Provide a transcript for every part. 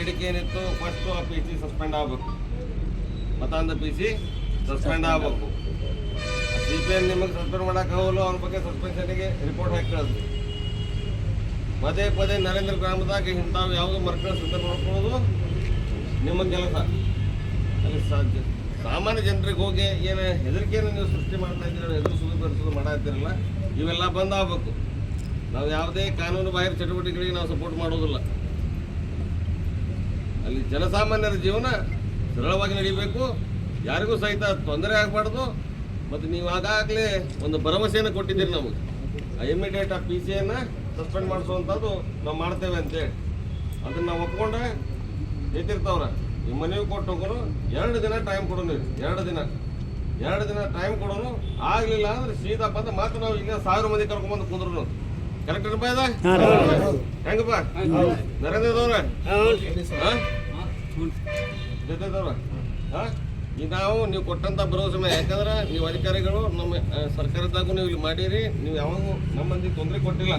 ಬೇಡಿಕೆ ಏನಿತ್ತು? ಫಸ್ಟ್ ಆ ಪಿ ಸಿ ಸಸ್ಪೆಂಡ್ ಆಗಬೇಕು. ಮತಾಂಧ ಪಿ ಸಿ ಸಸ್ಪೆಂಡ್ ಆಗಬೇಕು. ಸಿ ಪಿ ಎನ್ ನಿಮಗೆ ಸಸ್ಪೆಂಡ್ ಮಾಡಕ್ಕೆ ಹೋಗಲು ಅವ್ರ ಬಗ್ಗೆ ಸಸ್ಪೆನ್ಷನ್ಗೆ ರಿಪೋರ್ಟ್ ಹಾಕಿ ಪದೇ ಪದೇ ನರೇಂದ್ರ ಗ್ರಾಮದಾಗ ಇಂಥವು ಯಾವುದು ಮರ್ಕಳ ಸಂದರ್ಭ ನೋಡ್ಕೊಳ್ಳೋದು ನಿಮ್ಮ ಕೆಲಸ. ಅಲ್ಲಿ ಸಾಧ್ಯ ಸಾಮಾನ್ಯ ಜನರಿಗೆ ಹೋಗಿ ಏನು ಹೆದರಿಕೆಯನ್ನು ನೀವು ಸೃಷ್ಟಿ ಮಾಡ್ತಾ ಇದ್ದೀರ, ಎದುರಿಸೋದು, ಬರೆಸೋದು ಮಾಡಾತಿರಲ್ಲ ಇವೆಲ್ಲ ಬಂದ್ ಆಗ್ಬೇಕು. ನಾವು ಯಾವುದೇ ಕಾನೂನು ಬಾಹಿರ ಚಟುವಟಿಕೆಗಳಿಗೆ ನಾವು ಸಪೋರ್ಟ್ ಮಾಡೋದಿಲ್ಲ. ಅಲ್ಲಿ ಜನಸಾಮಾನ್ಯರ ಜೀವನ ಸರಳವಾಗಿ ನಡೀಬೇಕು. ಯಾರಿಗೂ ಸಹಿತ ತೊಂದರೆ ಆಗಬಾರ್ದು. ಮತ್ತು ನೀವು ಆಗಾಗಲೇ ಒಂದು ಭರವಸೆಯನ್ನು ಕೊಟ್ಟಿದ್ದೀರಿ ನಮಗೆ. ಇಮಿಡಿಯೇಟ್ ಆ ಪಿ ಸಿಯನ್ನು ಸಸ್ಪೆಂಡ್ ಮಾಡಿಸುವಂಥದ್ದು ನಾವು ಮಾಡ್ತೇವೆ ಅಂತೇಳಿ ಅದನ್ನು ನಾವು ಒಪ್ಕೊಂಡ್ರೆ ಎತ್ತಿರ್ತಾವ್ರ ನಿಮ್ಮ ಮನೆಗೆ ಕೊಟ್ಟು ಹೋಗೋನು ಎರಡು ದಿನ ಟೈಮ್ ಕೊಡು ನೀವು. ಎರಡು ದಿನ. ಎರಡು ದಿನ ಟೈಮ್ ಕೊಡೋನು ಆಗಲಿಲ್ಲ ಅಂದ್ರೆ ಸೀದಾ ಬಂದು ಮಾತ್ರ ನಾವು ಈಗ ಸಾವಿರ ಮಂದಿ ಕರ್ಕೊಂಡ್ಬಂದು ಕುಂದ್ರು ಕರೆಕ್ಟ್ ಹೆಂಗಪ್ಪ ನರೇಂದ್ರದವ್ರ ಜೊತೆದವ್ರ ನಾವು ನೀವು ಕೊಟ್ಟಂತ ಭರವಸೆ ಮೇಲೆ ಯಾಕಂದ್ರೆ ನೀವು ಅಧಿಕಾರಿಗಳು ನಮ್ಮ ಸರ್ಕಾರದಾಗೂ ನೀವು ಇಲ್ಲಿ ಮಾಡೀರಿ ನೀವು ಯಾವಾಗ ನಮ್ಮ ಮಂದಿಗೆ ತೊಂದರೆ ಕೊಟ್ಟಿಲ್ಲ.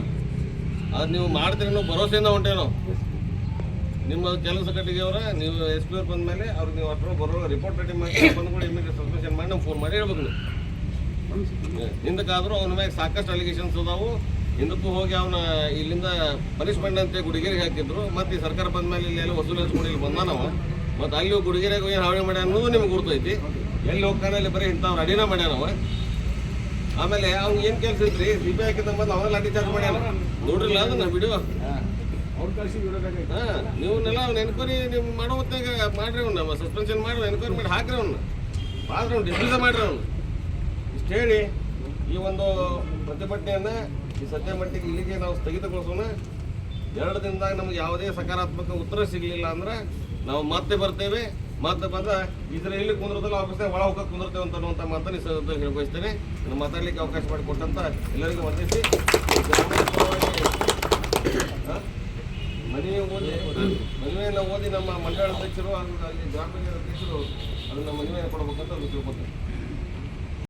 ಅದು ನೀವು ಮಾಡ್ತೀರಿ ನೀವು ಭರವಸೆಯಿಂದ ಹೊಂಟೇವೆ ನಾವು ನಿಮ್ಮ ಕೆಲಸ ಕಟ್ಟಿಗೆ ಅವರ ನೀವು ಎಸ್ ಪಿ ಅವ್ರು ಬಂದ ಮೇಲೆ ಅವ್ರಿಗೆ ನೀವು ಅಟ್ರೋ ಬರೋ ರಿಪೋರ್ಟ್ ರೆಡಿ ಮಾಡಿ ಬಂದ್ಕೊಂಡು ಇಮಿಡಿಯೇಟ್ ಸಸ್ಪೆನ್ಷನ್ ಮಾಡಿ ನಾವು ಫೋನ್ ಮಾಡಿ ಹೇಳ್ಬೇಕು. ನೀವು ಹಿಂದಕ್ಕಾದ್ರೂ ಅವನ ಮ್ಯಾಗ ಸಾಕಷ್ಟು ಅಲಿಗೇಷನ್ಸ್ ಅದಾವು. ಹಿಂದಕ್ಕೂ ಹೋಗಿ ಅವನ ಇಲ್ಲಿಂದ ಪನಿಷ್ಮೆಂಟ್ ಅಂತ ಗುಡಿಗೆರೆಗೆ ಹಾಕಿದ್ರು ಮತ್ತೆ ಈ ಸರ್ಕಾರ ಬಂದ ಮೇಲೆ ಇಲ್ಲಿ ಎಲ್ಲ ವಸೂಲಿ ಹಚ್ಕೊಂಡು ಇಲ್ಲಿ ನಾವು. ಮತ್ತು ಅಲ್ಲಿ ಗುಡಿಗೆರೆಗೆ ಏನು ಹಾವಳಿ ಮಾಡ್ಯಾನ ಅನ್ನೋದು ನಿಮ್ಗೆ ಗುರ್ತೈತಿ. ಎಲ್ಲಿ ಹೋಗ್ತಾನೆ ಅಲ್ಲಿ ಬರೀ ಇಂಥವ್ರು ಅಡಿನ ಮಾಡ್ಯಾನವ ಆಮೇಲೆ ಅವ್ನಿಗೆ ಏನು ಕೆಲಸ ಐತ್ರಿ? ಸಿ ಬಿ ಹಾಕಿದ ಬಂದು ಅವನ ಲಾಠಿ ಚಾರ್ಜ್ ಮಾಡ್ಯಾನ. ನೋಡ್ರಿಲ್ಲ ಅದನ್ನ ವಿಡಿಯೋ ಹಾ ನೀವನ್ನೆಲ್ಲ ಅವ್ನ ಎನ್ಕ್ವೈರಿ ನೀವು ಮಾಡೋ ಹೊತ್ತಾಗ ಮಾಡ್ರಿ ಅವ್ನ. ಸಸ್ಪೆನ್ಷನ್ ಮಾಡ್ರಿ ಎನ್ಕ್ವೈರಿ ಮಾಡಿ ಹಾಕ್ರಿ ಅವ್ನ. ಆದ್ರೆ ಅವ್ನು ಡಿಸ್ಮಿಸ್ ಮಾಡ್ರಿ ಅವ್ನು. ಇಷ್ಟು ಹೇಳಿ ಈ ಒಂದು ಪ್ರತಿಭಟನೆಯನ್ನ ಈ ಸದ್ಯ ಮಟ್ಟಿಗೆ ಇಲ್ಲಿಗೆ ನಾವು ಸ್ಥಗಿತಗೊಳಿಸೋಣ. ಎರಡು ದಿನದಾಗ ನಮ್ಗೆ ಯಾವುದೇ ಸಕಾರಾತ್ಮಕ ಉತ್ತರ ಸಿಗಲಿಲ್ಲ ಅಂದ್ರೆ ನಾವು ಮತ್ತೆ ಬರ್ತೇವೆ. ಮತ್ತೆ ಬಂದ ಇದ್ರ ಇಲ್ಲಿ ಕುಂದ್ರದಲ್ಲ ಆಫೀಸ್ನಾಗ ಒಳ ಹೋಗಕ್ಕೆ ಕುಂದಿರ್ತೇವೆ ಅಂತ ಅನ್ನುವಂಥ ಮಾತನ್ನು ಹೇಳಿ ಬಯಸ್ತೇನೆ ನಾನು ಮಾತಾಡ್ಲಿಕ್ಕೆ ಅವಕಾಶ ಮಾಡಿಕೊಟ್ಟಂತ ಎಲ್ಲರಿಗೂ ವಂದಿಸಿ ಮನೆಯ ಓದಿ ಮದುವೆಯನ್ನು ಓದಿ ನಮ್ಮ ಮಂಡಳ ಅಧ್ಯಕ್ಷರು ಹಾಗೂ ಅಲ್ಲಿ ಗ್ರಾಮ ಪಂಚಾಯತ್ ಅಧ್ಯಕ್ಷರು ಅದನ್ನ ಮದುವೆಯನ್ನು ಕೊಡಬೇಕಂತ ತಿಳ್ಕೊತಾರೆ